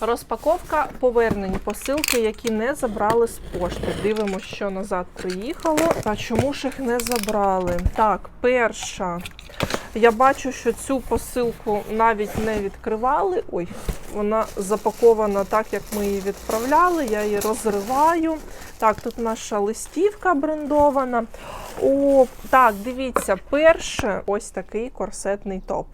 Розпаковка повернені посилки, які не забрали з пошти. Дивимося, що назад приїхало. Та чому ж їх не забрали? Так, перша. Я бачу, що цю посилку навіть не відкривали. Ой, вона запакована так, як ми її відправляли. Я її розриваю. Так, тут наша листівка брендована. О, так, дивіться, перше ось такий корсетний топ.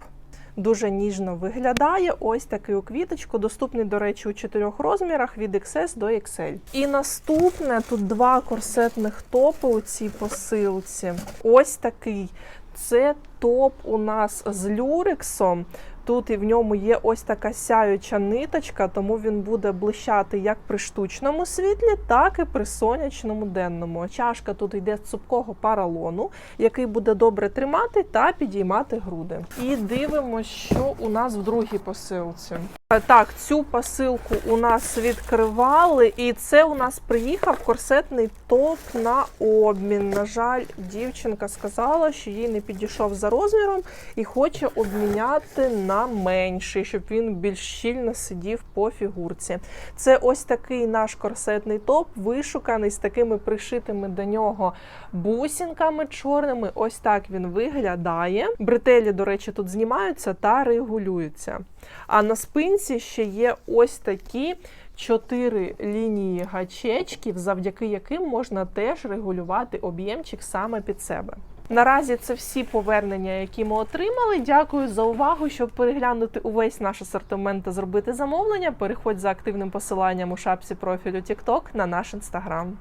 Дуже ніжно виглядає. Ось такий у квіточку. Доступний, до речі, у чотирьох розмірах від XS до XL. І наступне тут два корсетних топи у цій посилці. Ось такий. Це топ у нас з люрексом. Тут і в ньому є ось така сяюча ниточка, тому він буде блищати як при штучному світлі, так і при сонячному денному. Чашка тут йде з цупкого паралону, який буде добре тримати та підіймати груди. І дивимося, що у нас в другій посилці. Е, Так, цю посилку у нас відкривали, і це у нас приїхав корсетний топ на обмін. На жаль, дівчинка сказала, що їй не підійшов за розміром і хоче обміняти на менший, щоб він більш щільно сидів по фігурці. Це ось такий наш корсетний топ, вишуканий з такими пришитими до нього бусинками чорними. Ось так він виглядає. Бретелі, до речі, тут знімаються та регулюються. А на спинці ще є ось такі чотири лінії гачечків, завдяки яким можна теж регулювати об'ємчик саме під себе. Наразі це всі повернення, які ми отримали. Дякую за увагу. Щоб переглянути увесь наш асортимент та зробити замовлення, переходь за активним посиланням у шапці профілю TikTok на наш інстаграм.